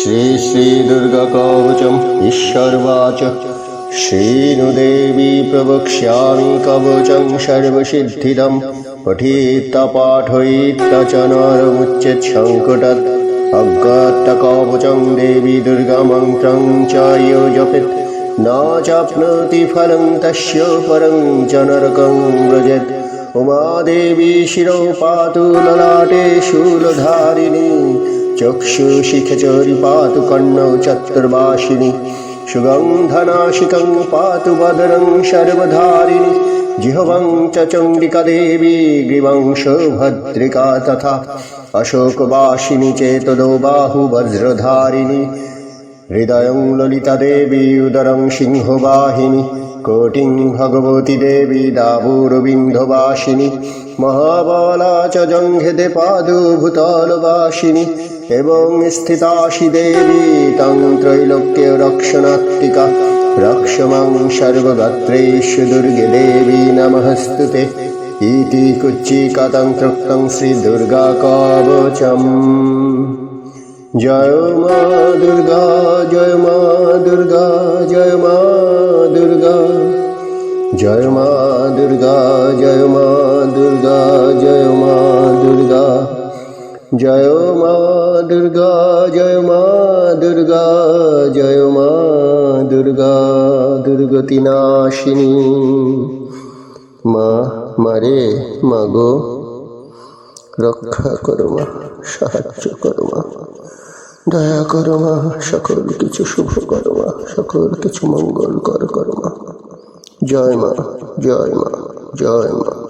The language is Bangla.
श्री श्रीदुर्गकवचम् ईश्वरवाच श्रीनुदेवी प्रवक्ष्यामि कवचं सर्वसिद्धिदं पठित्ता पाठयित्ता च नरमुच्येत् सङ्कटात् अज्ञातकवचं देवी दुर्गामन्त्रं च यो जपेत् न चाप्नोति फलं तस्य परं च नरकं व्रजेत् उमादेवी शिरो पातु ललाटे शूलधारिणी চক্ষু শিখচরি পাতু কর্ণ চতুর্বাসিনী, সুগন্ধনাশিকং পাতু বদরং সর্বধারিণী, জিহবং চ চণ্ডিকা দেবী, গ্রীবং সৌভদ্রিকা তথা অশোকবাসিনী চেতদো বাহু বজ্রধারিণী হৃদয়ং ললিতা দেবী উদরং সিংহবাহিনী কোটিং ভগবতী দেবী দাবুরবিন্ধবাসিনী মহাবলা চ জঙ্ঘেদে পাদুভূতলবাসিনী এবং স্থিতাশি দেবী তং ত্রৈলোক্যে রক্ষণাত্মিকা। রক্ষমাং সর্বগাত্রেষু দুর্গে দেবী নমস্তুতে। ইতি কুচ্চিকাতং তৃপ্তং শ্রী দুর্গা কবচম। জয় মা দুর্গা, জয় মা দুর্গা, জয় মা দুর্গা, জয় মা দুর্গা, জয় মা দুর্গা, জয় মা দুর্গা। জয় মা দুর্গা, জয় মা দুর্গা, জয় মা দুর্গা দুর্গতি নাশিনী মা মারে মাগো রক্ষা করো মা, সাহায্য করো মা। দয়া করো মা, সকল কিছু শুভ করো মা, সকল কিছু মঙ্গল কর, করো মা। জয় মা জয় মা জয় মা।